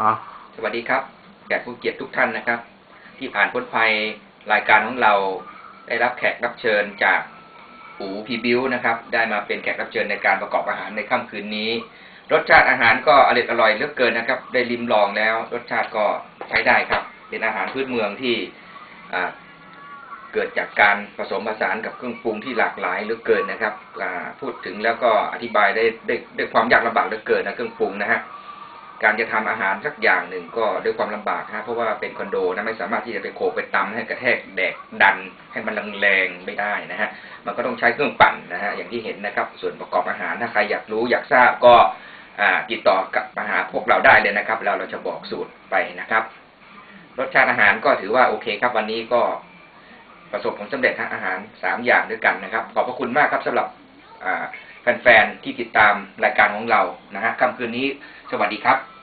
อ๋อ สวัสดีครับแขกผู้เกียรติทุกท่านนะครับ ที่ผ่านพ้นภัยรายการของเราได้รับแขกรับเชิญจากอูพีบิวนะครับ ได้มาเป็นแขกรับเชิญในการประกอบอาหารในค่ำคืนนี้ รสชาติอาหารก็อร่อยอร่อยเหลือกเกินนะครับ ได้ลิมลองแล้ว รสชาติก็ใช้ได้ครับ เป็นอาหารพื้นเมืองที่เกิดจากการผสมผสานกับเครื่องปรุงที่หลากหลายเหลือเกินนะครับพูดถึงแล้วก็อธิบายได้ได้ด้ความยากลำบากเหลือเกินนะเครื่องปรุงนะฮะ การจะทำอาหารสักอย่างหนึ่งก็ด้วยความลำบากนะเพราะว่าเป็นคอนโดนะไม่สามารถที่จะไปโขกไปตำให้กระแทกแดกดันให้มันแรงๆไม่ได้นะฮะมันก็ต้องใช้เครื่องปั่นนะฮะอย่างที่เห็นนะครับ ส่วนประกอบอาหารถ้าใครอยากรู้อยากทราบก็อ่าติดต่อกับมาหาพวกเราได้เลยนะครับเราเราจะบอกสูตรไปนะครับ รสชาติอาหารก็ถือว่าโอเคครับวันนี้ก็ประสบผลสำเร็จทางอาหารสามอย่างด้วยกันนะครับ ขอบพระคุณมากครับสำหรับอ่าแฟนๆที่ติดตามรายการของเรานะฮะค่ำคืนนี้สวัสดีครับ